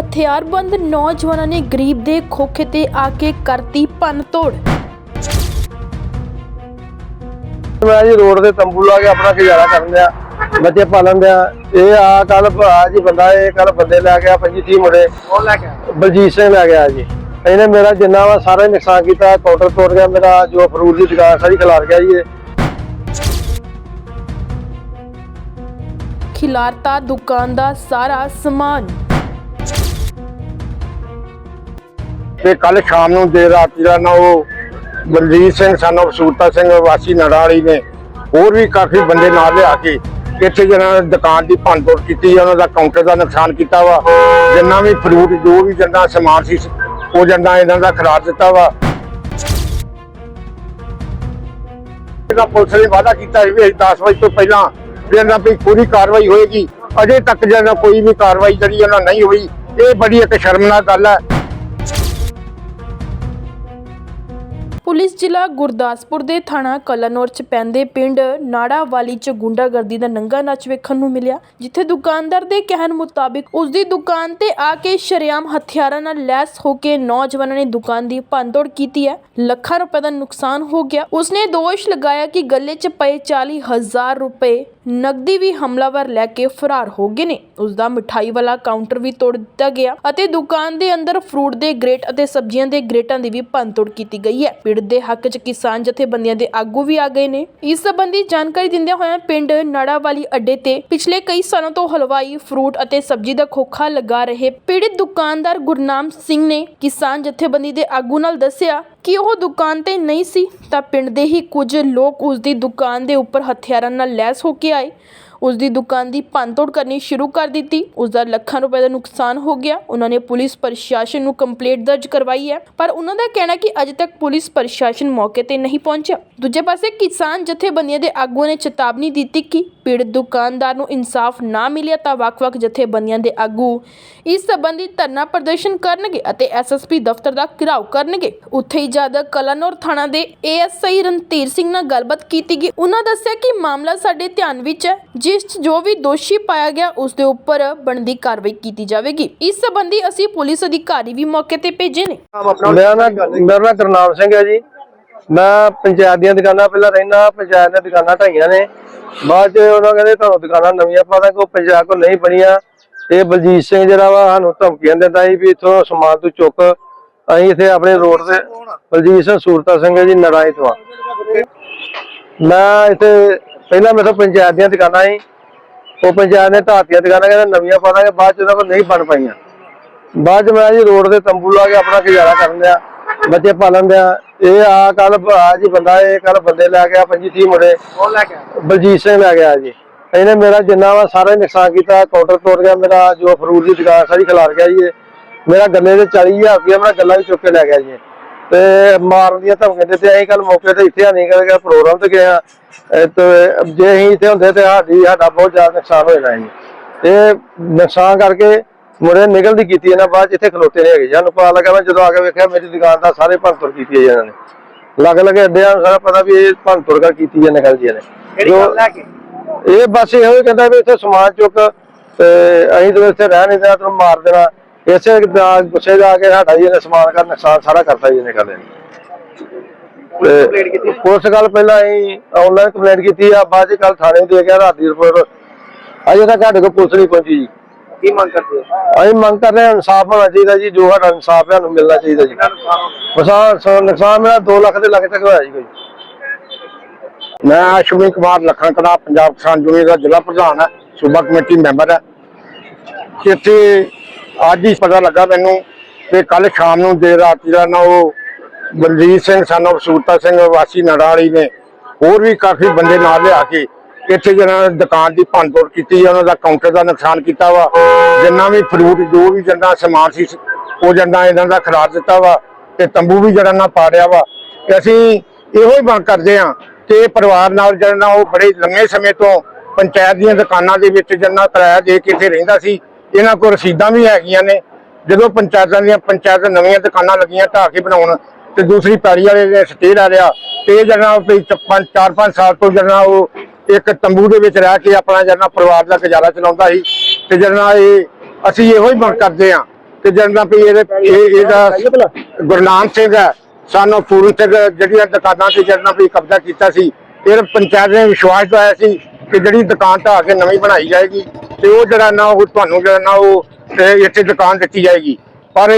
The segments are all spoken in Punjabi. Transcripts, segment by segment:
ਹਥਿਆਰਬੰਦ ਨੌਜਵਾਨਾਂ ਨੇ ਗਰੀਬ ਦੇ ਖੋਖੇ ਤੇ ਆ ਕੇ ਕਰਤੀ ਤੋੜ ਮੈਂ ਜੀ ਰੋਡ ਤੇ ਤੰਬੂ ਲਾ ਕੇ ਆਪਣਾ ਗੁਜ਼ਾਰਾ ਕਰਨ ਦਿਆ ਬੱਚੇ ਪਾਲਣ ਦਿਆ ਇਹ ਆ ਕੱਲ ਭਰਾ ਜੀ ਬੰਦਾ ਇਹ ਕੱਲ ਬੰਦੇ ਲੈ ਗਿਆ 25 30 ਮੁੰਡੇ। ਕੌਣ ਲੈ ਕੇ ਆਇਆ? ਬਲਜੀਤ ਸਿੰਘ ਲੈ ਗਿਆ ਜੀ। ਇਹਨੇ ਮੇਰਾ ਜਿੰਨਾ ਵਾ ਸਾਰਾ ਨੁਕਸਾਨ ਕੀਤਾ ਕਾਊਂਟਰ ਤੋੜ ਗਿਆ ਮੇਰਾ ਜੋ ਫਰੂਟ ਦੀ ਦੁਕਾਨ ਸਾਰੀ ਖਿਲਾਰ ਗਿਆ ਜੀ ਇਹ। ਖਿਲਾਰਤਾ ਦੁਕਾਨ ਦਾ ਸਾਰਾ ਸਮਾਨ। ਤੇ ਕੱਲ ਸ਼ਾਮ ਨੂੰ ਦੇਰ ਰਾਤ ਜਿਹੜਾ ਨਾ ਉਹ ਬਲਜੀਤ ਸਿੰਘ ਸਾਨੂੰ ਸੂਰਤਾ ਸਿੰਘ ਵਾਸੀ ਨੜਾਲੀ ਨੇ ਹੋਰ ਵੀ ਕਾਫੀ ਬੰਦੇ ਨਾਲ ਲਿਆ ਕੇ ਇੱਥੇ ਜਿਹਨਾਂ ਦੁਕਾਨ ਦੀ ਭੰਨਤੋੜ ਕੀਤੀ ਉਹਨਾਂ ਦਾ ਕਾਊਂਟਰ ਦਾ ਨੁਕਸਾਨ ਕੀਤਾ ਵਾ। ਜਿੰਨਾ ਵੀ ਫਰੂਟ ਜੋ ਵੀ ਜੰਦਾ ਸਮਾਨ ਸੀ, ਉਹ ਜੰਦਾ ਇਹਨਾਂ ਦਾ ਖਰਾਬ ਦਿੱਤਾ ਵਾ। ਇਹਦਾ ਪੁਲਿਸ ਨੇ ਵਾਅਦਾ ਕੀਤਾ ਸੀ ਵੀ 10 ਵਜੇ ਤੋਂ ਪਹਿਲਾਂ ਇਹਨਾਂ ਵੀ ਪੂਰੀ ਕਾਰਵਾਈ ਹੋਏਗੀ। ਅਜੇ ਤੱਕ ਜਿਹੜਾ ਕੋਈ ਵੀ ਕਾਰਵਾਈ ਜਿਹੜੀ ਉਹਨਾਂ ਨਹੀਂ ਹੋਈ, ਇਹ ਬੜੀ ਇੱਕ ਸ਼ਰਮਨਾਕ ਗੱਲ ਹੈ। ਪੁਲਿਸ ਜ਼ਿਲ੍ਹਾ ਗੁਰਦਾਸਪੁਰ ਦੇ ਥਾਣਾ ਕਲਾਨੌਰ ਚ ਪੈਂਦੇ ਪਿੰਡ ਨਾੜਾਵਾਲੀ ਚ ਗੁੰਡਾਗਰਦੀ ਦਾ ਨੰਗਾ ਨੱਚ ਵੇਖਣ ਨੂੰ ਮਿਲਿਆ, ਜਿੱਥੇ ਦੁਕਾਨਦਾਰ ਦੇ ਕਹਿਣ ਮੁਤਾਬਿਕ ਉਸ ਦੀ ਦੁਕਾਨ ਤੇ ਆ ਕੇ ਸ਼ਰੇਆਮ ਹਥਿਆਰਾਂ ਨਾਲ ਲੈਸ ਹੋ ਕੇ ਨੌਜਵਾਨਾਂ ਨੇ ਦੁਕਾਨ ਦੀ ਭੰਨਤੋੜ ਕੀਤੀ ਹੈ। ਲੱਖਾਂ ਰੁਪਏ ਦਾ ਨੁਕਸਾਨ ਹੋ ਗਿਆ। ਉਸਨੇ ਦੋਸ਼ ਲਗਾਇਆ ਕਿ ਗੱਲੇ 'ਚ ਪਏ 40000 ਰੁਪਏ ਨਕਦੀ ਵੀ ਹਮਲਾਵਰ ਲੈ ਕੇ ਫਰਾਰ ਹੋ ਗਏ ਨੇ। ਉਸ ਦਾ ਮਿਠਾਈ ਵਾਲਾ ਕਾਊਂਟਰ ਵੀ ਤੋੜ ਦਿੱਤਾ ਗਿਆ ਅਤੇ ਦੁਕਾਨ ਦੇ ਅੰਦਰ ਫਰੂਟ ਦੇ ਗ੍ਰੇਟ ਅਤੇ ਸਬਜ਼ੀਆਂ ਦੇ ਗ੍ਰੇਟਾਂ ਦੀ ਵੀ ਭੰਨਤੋੜ ਕੀਤੀ ਗਈ ਹੈ। ਪੀੜਤ ਦੇ ਹੱਕ 'ਚ ਕਿਸਾਨ ਜਥੇਬੰਦੀਆਂ ਦੇ ਆਗੂ ਵੀ ਆ ਗਏ ਨੇ। ਇਸ ਸੰਬੰਧੀ ਜਾਣਕਾਰੀ ਦਿੰਦਿਆਂ ਹੋਇਆਂ ਪਿੰਡ ਨਾੜਾ ਵਾਲੀ ਅੱਡੇ ਤੇ ਪਿਛਲੇ ਕਈ ਸਾਲਾਂ ਤੋਂ ਹਲਵਾਈ ਫਰੂਟ ਅਤੇ ਸਬਜ਼ੀ ਦਾ ਖੋਖਾ ਲਗਾ ਰਹੇ ਪੀੜਤ ਦੁਕਾਨਦਾਰ ਗੁਰਨਾਮ ਸਿੰਘ ਨੇ ਕਿਸਾਨ ਜਥੇਬੰਦੀ ਦੇ ਆਗੂ ਨਾਲ ਦੱਸਿਆ ਕਿ ਉਹ ਦੁਕਾਨ ਤੇ ਨਹੀਂ ਸੀ, ਤਾਂ ਪਿੰਡ ਦੇ ਹੀ ਕੁਝ ਲੋਕ ਉਸ ਦੀ ਦੁਕਾਨ ਦੇ ਉੱਪਰ ਹਥਿਆਰਾਂ ਨਾਲ ਲੈਸ ਹੋ ਕੇ ਆਏ। ਉਸ ਦੀ ਦੁਕਾਨ ਦੀ ਭੰਨਤੋੜ ਕਰਨੀ ਸ਼ੁਰੂ ਕਰ ਦਿੱਤੀ। ਉਸ ਦਾ ਲੱਖਾਂ ਰੁਪਏ ਦਾ ਨੁਕਸਾਨ ਹੋ ਗਿਆ। ਉਹਨਾਂ ਨੇ ਪੁਲਿਸ ਪ੍ਰਸ਼ਾਸਨ ਨੂੰ ਕੰਪਲੇਂਟ ਦਰਜ ਕਰਵਾਈ ਹੈ। ਪਰ ਉਹਨਾਂ ਦਾ ਕਹਿਣਾ ਕਿ ਅਜੇ ਤੱਕ ਪੁਲਿਸ ਪ੍ਰਸ਼ਾਸਨ ਮੌਕੇ ਤੇ ਨਹੀਂ ਪਹੁੰਚਿਆ। ਦੂਜੇ ਪਾਸੇ ਕਿਸਾਨ ਜਥੇਬੰਦੀਆਂ ਦੇ ਆਗੂਆਂ ਨੇ ਚੇਤਾਵਨੀ ਦਿੱਤੀ ਕਿ ਪੀੜਤ ਦੁਕਾਨਦਾਰ ਨੂੰ ਇਨਸਾਫ ਨਾ ਮਿਲਿਆ ਤਾਂ ਵੱਖ-ਵੱਖ ਜਥੇਬੰਦੀਆਂ ਦੇ ਆਗੂ ਇਸ ਸਬੰਧੀ ਧਰਨਾ ਪ੍ਰਦਰਸ਼ਨ ਕਰਨਗੇ ਅਤੇ ਐਸਐਸਪੀ ਦਫ਼ਤਰ ਦਾ ਘਿਰਾਓ ਕਰਨਗੇ। ਉੱਥੇ ਹੀ ਜਦ ਕਲਾਨੌਰ ਥਾਣਾ ਦੇ ਏਐਸਆਈ ਰਣਧੀਰ ਸਿੰਘ ਨਾਲ ਗੱਲਬਾਤ ਕੀਤੀ ਗਈ, ਉਹਨਾਂ ਦੱਸਿਆ ਕਿ ਮਾਮਲਾ ਸਾਡੇ ਧਿਆਨ ਵਿੱਚ ਹੈ। ਜਿਸ 'ਚ ਜੋ ਵੀ ਦੋਸ਼ੀ ਪਾਇਆ ਗਿਆ ਉਸ ਦੇ ਉੱਪਰ ਬਣਦੀ ਕਾਰਵਾਈ ਕੀਤੀ ਜਾਵੇਗੀ। ਇਸ ਸੰਬੰਧੀ ਅਸੀਂ ਪੁਲਿਸ ਅਧਿਕਾਰੀ ਵੀ ਮੌਕੇ ਤੇ ਭੇਜੇ ਨੇ। ਮੇਰਾ ਨਾਮ ਮੇਰਾ ਨਾਮ ਕਰਨਾਮ ਸਿੰਘ ਹੈ ਜੀ। ਮੈਂ ਪੰਚਾਇਤ ਦੀਆਂ ਦੁਕਾਨਾਂ ਪਹਿਲਾਂ ਰਹਿਣਾ ਪੰਚਾਇਤ ਦੀਆਂ ਦੁਕਾਨਾਂ ਢਾਈਆਂ ਨੇ। ਬਾਅਦ ਚ ਉਹਨਾਂ ਕਹਿੰਦੇ ਤੁਹਾਨੂੰ ਦੁਕਾਨਾਂ ਨਵੀਆਂ ਪਾ ਦਾਂਗੇ ਉਹ ਪੰਚਾਇਤ ਕੋਲ ਨਹੀਂ ਬਣੀਆਂ। ਇਹ ਬਲਜੀਤ ਸਿੰਘ ਜਿਹੜਾ ਵਾ ਸਾਨੂੰ ਧਮਕੀਆਂ ਦਿੰਦਾ ਸੀ ਵੀ ਇੱਥੋਂ ਸਮਾਨ ਤੂੰ ਚੁੱਕ। ਅਸੀਂ ਇੱਥੇ ਆਪਣੇ ਰੋਡ ਤੇ ਬਲਜੀਤ ਸਿੰਘ ਸੂਰਤਾ ਸਿੰਘ ਜੀ ਤੋਂ ਆ। ਮੈਂ ਇੱਥੇ ਪਹਿਲਾਂ ਮੇਰੇ ਤੋਂ ਪੰਚਾਇਤ ਦੀਆਂ ਦੁਕਾਨਾਂ ਸੀ। ਉਹ ਪੰਚਾਇਤ ਨੇ ਢਾਤੀਆਂ ਦੁਕਾਨਾਂ ਕਹਿੰਦੇ ਨਵੀਆਂ ਪਾ ਦਾਂਗੇ ਬਾਅਦ ਚ ਉਹਨਾਂ ਕੋਲ ਨਹੀਂ ਬਣ ਪਾਈਆਂ। ਬਾਅਦ ਚ ਮੈਂ ਜੀ ਰੋਡ ਤੇ ਤੰਬੂ ਲਾ ਕੇ ਆਪਣਾ ਗੁਜ਼ਾਰਾ ਕਰਨ ਦਿਆ ਬੱਚੇ ਪਾਲਣ ਦਿਆ। ਇਹ ਆ ਕੱਲ ਭਰਾ ਜੀ ਬੰਦਾ ਇਹ ਕੱਲ ਬੰਦੇ ਲੈ ਗਿਆ 25 30 ਮੁੰਡੇ। ਕੌਣ ਲੈ? ਬਲਜੀਤ ਸਿੰਘ ਲੈ ਗਿਆ ਜੀ। ਇਹਨੇ ਮੇਰਾ ਜਿੰਨਾ ਵਾ ਸਾਰਾ ਨੁਕਸਾਨ ਕੀਤਾ ਕਾਊਂਟਰ ਤੋੜ ਗਿਆ ਮੇਰਾ ਜੋ ਫਰੂਟ ਦੀ ਦੁਕਾਨ ਸਾਰੀ ਖਿਲਾਰ ਗਿਆ ਜੀ। ਮੇਰਾ ਗੱਲੇ ਦੇ 40000 ਰੁਪਏ ਮੇਰਾ ਗੱਲਾ ਵੀ ਚੁੱਕ ਕੇ ਲੈ ਗਿਆ ਜੀ ਤੇ ਮਾਰਨ ਦੀਆਂ ਧਮਕੀਆਂ ਦਿੱਤੇ ਅਸੀਂ ਕੱਲ ਮੌਕੇ ਤੇ ਇੱਥੇ ਨਹੀਂ ਕਰਕੇ ਪ੍ਰੋਗਰਾਮ ਤੇ ਗਏ ਆ ਤੇ ਜੇ ਅਸੀਂ ਇੱਥੇ ਹੁੰਦੇ ਤੇ ਸਾਡੀ ਸਾਡਾ ਬਹੁਤ ਜ਼ਿਆਦਾ ਨੁਕਸਾਨ ਹੋ ਜਾਣਾ ਜੀ। ਇਹ ਨੁਕਸਾਨ ਕਰਕੇ ਮੁਰੇ ਨਿਕਲਦੀ ਕੀਤੀ ਇਹਨਾਂ ਬਾਅਦ ਇੱਥੇ ਖਲੋਤੇ ਨਹੀਂ ਹੈਗੇ। ਜੀ। ਸਾਨੂੰ ਪਤਾ ਲੱਗਾ ਮੈਂ ਜਦੋਂ ਆ ਕੇ ਵੇਖਿਆ ਮੇਰੀ ਦੁਕਾਨ ਦਾ ਸਾਰੇ ਭੰਨਤੋੜ ਕੀਤੀ ਹੈ ਜੀ ਇਹਨਾਂ ਨੇ। ਲੱਗ ਲੱਗੇ ਅੱਡਿਆਂ ਨੂੰ ਸਾਰਾ ਪਤਾ ਵੀ ਇਹ ਭੰਨਤੋੜ ਕਰ ਕੀਤੀ ਹੈ ਨਿਕਲ ਜੀ ਕੇ? ਇਹ ਬਸ ਇਹੋ ਹੀ ਕਹਿੰਦਾ ਵੀ ਇੱਥੇ ਸਮਾਨ ਚੁੱਕ ਤੇ ਅਸੀਂ ਤਾਂ ਇੱਥੇ ਰਹਿ ਨਹੀਂ ਦੇਣਾ ਤੈਨੂੰ ਮਾਰ ਦੇਣਾ। ਇਸੇ ਦਾ ਗੁੱਸੇ ਜਾ ਕੇ ਸਾਡਾ ਜੀ ਇਹਨੇ ਸਮਾਨ ਕਰ ਨੁਕਸਾਨ ਸਾਰਾ ਕਰਤਾ ਜੀ ਇਹਨੇ ਕਰਦੇ ਕੀਤੀ ਪੁਲਿਸ ਗੱਲ ਪਹਿਲਾਂ ਅਸੀਂ ਆਨਲਾਈਨ ਕੰਪਲੇਂਟ ਕੀਤੀ ਆ ਬਾਅਦ ਚ ਕੱਲ ਥਾਣੇ ਦੇ ਗਿਆ ਰਾਤ ਦੀ ਰਿਪੋਰਟ। ਅਜੇ ਤੱਕ ਸਾਡੇ ਕੋਲ ਪੁਲਿਸ ਨਹੀਂ ਪਹੁੰਚੀ ਜੀ। ਕੀ ਮੰਗ ਕਰਦੇ ਹੋ? ਅਸੀਂ ਮੰਗ ਕਰ ਰਹੇ ਹਾਂ ਇਨਸਾਫ ਹੋਣਾ ਚਾਹੀਦਾ ਜੀ ਜੋ ਸਾਡਾ ਇਨਸਾਫ ਹੈ ਸਾਨੂੰ ਮਿਲਣਾ ਚਾਹੀਦਾ ਜੀ। ਨੁਕਸਾਨ ਹੋ- ਨੁਕਸਾਨ ਮੇਰਾ 2 ਲੱਖ ਦੇ ਲੱਖ ਤੱਕ ਹੋਇਆ ਜੀ ਕੋਈ। ਮੈਂ ਅਸ਼ਵਨੀ ਕੁਮਾਰ ਲੱਖਾਂ ਕਲਾ ਪੰਜਾਬ ਕਿਸਾਨ ਯੂਨੀਅਨ ਦਾ ਜ਼ਿਲ੍ਹਾ ਪ੍ਰਧਾਨ ਹੈ ਸੂਬਾ ਕਮੇਟੀ ਮੈਂਬਰ ਹੈ। ਇੱਥੇ ਅੱਜ ਹੀ ਪਤਾ ਲੱਗਾ ਮੈਨੂੰ ਕਿ ਕੱਲ ਸ਼ਾਮ ਨੂੰ ਦੇਰ ਰਾਤ ਜਿਹੜਾ ਨਾ ਉਹ ਬਲਜੀਤ ਸਿੰਘ ਸਾਨੂੰ ਸੂਰਤਾ ਸਿੰਘ, ਵਾਸੀ ਨੜਾਲੀ ਨੇ ਹੋਰ ਵੀ ਕਾਫੀ ਬੰਦੇ ਨਾਲ ਲਿਆ ਕੇ ਇੱਥੇ ਜਿਹਨਾਂ ਨੇ ਦੁਕਾਨ ਦੀ ਭੰਨਤੋੜ ਕੀਤੀ ਉਹਨਾਂ ਦਾ ਕਾਊਂਟਰ ਦਾ ਨੁਕਸਾਨ ਕੀਤਾ ਵਾ, ਜਿੰਨਾ ਵੀ ਫਰੂਟ ਜੋ ਵੀ ਜੰਦਾ ਸਮਾਨ ਸੀ, ਉਹ ਜੰਦਾ ਇਹਨਾਂ ਦਾ ਖਰਾਬ ਦਿੱਤਾ ਵਾ ਤੇ ਤੰਬੂ ਵੀ ਜਿਹੜਾ ਨਾ ਪਾੜਿਆ ਵਾ। ਤੇ ਅਸੀਂ ਇਹੋ ਹੀ ਮੰਗ ਕਰਦੇ ਹਾਂ ਕਿ ਪਰਿਵਾਰ ਨਾਲ ਜਿਹੜਾ ਨਾ ਉਹ ਬੜੇ ਲੰਮੇ ਸਮੇਂ ਤੋਂ ਪੰਚਾਇਤ ਦੀਆਂ ਦੁਕਾਨਾਂ ਦੇ ਵਿੱਚ ਜੰਨਾ ਕਿਰਾਇਆ ਦੇ ਕੇ ਇੱਥੇ ਰਹਿੰਦਾ ਸੀ ਇਹਨਾਂ ਕੋਲ ਰਸੀਦਾਂ ਵੀ ਹੈਗੀਆਂ ਨੇ। ਜਦੋਂ ਪੰਚਾਇਤਾਂ ਦੀਆਂ ਪੰਚਾਇਤ ਨਵੀਆਂ ਦੁਕਾਨਾਂ ਲੱਗੀਆਂ, ਢਾਹ ਕੇ ਬਣਾਉਣ ਤੇ ਦੂਸਰੀ ਪੈੜੀ ਵਾਲੇ ਦੇ ਸਟੇ ਲਾ ਲਿਆ, ਤੇ ਇਹ ਵੀ ਚ- ਪੰਜ, ਚਾਰ, ਪੰਜ ਸਾਲ ਤੋਂ ਜਿਹੜਾ ਉਹ ਇੱਕ ਤੰਬੂ ਦੇ ਵਿੱਚ ਰਹਿ ਕੇ ਆਪਣਾ ਜਿਹੜਾ ਪਰਿਵਾਰ ਦਾ ਗੁਜ਼ਾਰਾ ਚਲਾਉਂਦਾ ਸੀ। ਤੇ ਜਿਹੜਾ ਇਹ ਅਸੀਂ ਇਹੋ ਹੀ ਮੰਗ ਕਰਦੇ ਹਾਂ ਕਿ ਜਿਹੜਾ ਵੀ ਇਹਦੇ ਇਹਦਾ ਗੁਰਨਾਮ ਸਿੰਘ ਹੈ, ਸਾਨੂੰ ਪੂਰਨ ਸਿੰਘ ਜਿਹੜੀਆਂ ਦੁਕਾਨਾਂ ਤੇ ਜਿਹੜਾ ਵੀ ਕਬਜ਼ਾ ਕੀਤਾ ਸੀ, ਇਹ ਪੰਚਾਇਤ ਨੇ ਵਿਸ਼ਵਾਸ ਦਵਾਇਆ ਸੀ ਕਿ ਜਿਹੜੀ ਦੁਕਾਨ ਢਾਹ ਕੇ ਨਵੀਂ ਬਣਾਈ ਜਾਏਗੀ। ਤੇ ਉਹ ਜਿਹੜਾ ਨਾ ਉਹ ਤੁਹਾਨੂੰ ਜਿਹੜਾ ਨਾ ਉਹ, ਤੇ ਇੱਥੇ ਦੁਕਾਨ ਦਿੱਤੀ ਜਾਏਗੀ। ਪਰ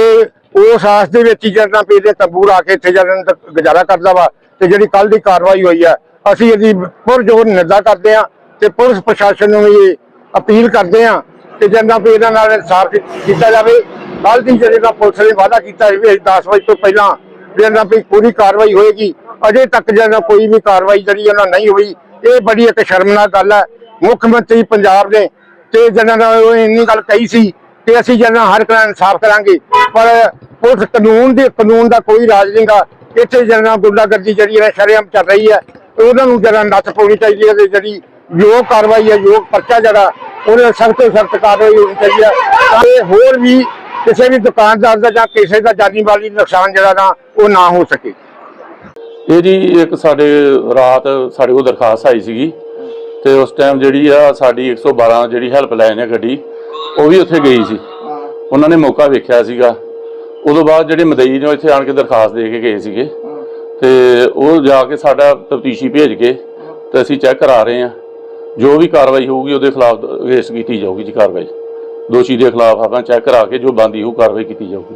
ਉਸ ਆਸ ਦੇ ਵਿੱਚ ਹੀ ਜਿਹੜਾ ਵੀ ਇਹਦੇ ਤੰਬੂ ਕੇ ਇੱਥੇ ਜਿਹੜਾ ਗੁਜ਼ਾਰਾ ਕਰਦਾ ਵਾ, ਤੇ ਜਿਹੜੀ ਕੱਲ ਦੀ ਕਾਰਵਾਈ ਹੋਈ ਹੈ ਅਸੀਂ ਇਹਦੀ ਪੁਰਜੋਰ ਨਿੰਦਾ ਕਰਦੇ ਹਾਂ ਤੇ ਪੁਲਿਸ ਪ੍ਰਸ਼ਾਸਨ ਨੂੰ ਵੀ ਅਪੀਲ ਕਰਦੇ ਹਾਂ ਕਿ ਜਿਹੜਾ ਵੀ ਇਹਨਾਂ ਨਾਲ ਇਨਸਾਫ ਕੀਤਾ ਜਾਵੇ। ਕੱਲ ਦੀ ਜਿਹੜਾ ਪੁਲਿਸ ਨੇ ਵਾਅਦਾ ਕੀਤਾ ਸੀ ਵੀ 10 ਵਜੇ ਤੋਂ ਪਹਿਲਾਂ ਜਿਹੜਾ ਵੀ ਪੂਰੀ ਕਾਰਵਾਈ ਹੋਏਗੀ। ਅਜੇ ਤੱਕ ਜਿਹੜਾ ਕੋਈ ਵੀ ਕਾਰਵਾਈ ਜਿਹੜੀ ਉਹਨਾਂ ਨਹੀਂ ਹੋਈ, ਇਹ ਬੜੀ ਇੱਕ ਸ਼ਰਮਨਾਕ ਗੱਲ ਹੈ। ਮੁੱਖ ਮੰਤਰੀ ਪੰਜਾਬ ਨੇ ਤੇ ਜਿਹਨਾਂ ਨੇ ਉਹ ਇੰਨੀ ਗੱਲ ਕਹੀ ਸੀ ਕਿ ਅਸੀਂ ਜਿਹੜਾ ਹਰ ਤਰ੍ਹਾਂ ਇਨਸਾਫ ਕਰਾਂਗੇ। ਪਰ ਪੁਲਿਸ ਕਾਨੂੰਨ ਦੇ, ਕਾਨੂੰਨ ਦਾ ਕੋਈ ਰਾਜ ਨਹੀਂਗਾ ਇੱਥੇ ਜਿਹੜਾ ਗੁੰਡਾਗਰਦੀ ਜਿਹੜੀ ਹੈ, ਸ਼ਰੇਆਮ ਚੱਲ ਰਹੀ ਹੈ। ਉਹਨਾਂ ਨੂੰ ਜਿਹੜਾ ਨੱਥ ਪਾਉਣੀ ਚਾਹੀਦੀ ਹੈ ਤੇ ਜਿਹੜੀ ਯੋਗ ਕਾਰਵਾਈ ਹੈ, ਯੋਗ ਪਰਚਾ ਜਿਹੜਾ ਉਹਨੇ ਸਖਤ ਤੋਂ ਸਖਤ ਕਾਰਵਾਈ ਹੋਣੀ ਚਾਹੀਦੀ ਹੈ। ਤਾਂ ਹੋਰ ਵੀ ਕਿਸੇ ਵੀ ਦੁਕਾਨਦਾਰ ਦਾ ਜਾਂ ਕਿਸੇ ਦਾ ਜਾਨੀ ਮਾਲੀ ਨੁਕਸਾਨ ਜਿਹੜਾ ਨਾ, ਉਹ ਨਾ ਹੋ ਸਕੇ। ਇਹ ਜੀ ਇੱਕ ਸਾਡੇ ਰਾਤ ਸਾਡੇ ਕੋਲ ਦਰਖਾਸਤ ਆਈ ਸੀਗੀ। ਤੇ ਉਸ ਟਾਈਮ ਜਿਹੜੀ ਆ ਸਾਡੀ 112 ਜਿਹੜੀ ਹੈਲਪਲਾਈਨ ਹੈ ਗੱਡੀ, ਉਹ ਵੀ ਉੱਥੇ ਗਈ ਸੀ। ਉਹਨਾਂ ਨੇ ਮੌਕਾ ਵੇਖਿਆ ਸੀਗਾ। ਉਦੋਂ ਬਾਅਦ ਜਿਹੜੇ ਮਦਈ ਨੇ ਉਹ ਇੱਥੇ ਆਣ ਕੇ ਦਰਖਾਸਤ ਦੇ ਕੇ ਗਏ ਸੀਗੇ। ਤੇ ਉਹ ਜਾ ਕੇ ਸਾਡਾ ਤਫਤੀਸ਼ੀ ਭੇਜ ਕੇ ਤੇ ਅਸੀਂ ਚੈੱਕ ਕਰਾ ਰਹੇ ਹਾਂ। ਜੋ ਵੀ ਕਾਰਵਾਈ ਹੋਊਗੀ ਉਹਦੇ ਖਿਲਾਫ ਰੇਸ ਕੀਤੀ ਜਾਊਗੀ ਜੀ ਕਾਰਵਾਈ। ਦੋਸ਼ੀ ਦੇ ਖਿਲਾਫ ਆਪਾਂ ਚੈੱਕ ਕਰਾ ਕੇ ਜੋ ਬੰਦੀ ਹੋਊ ਕਾਰਵਾਈ ਕੀਤੀ ਜਾਊਗੀ।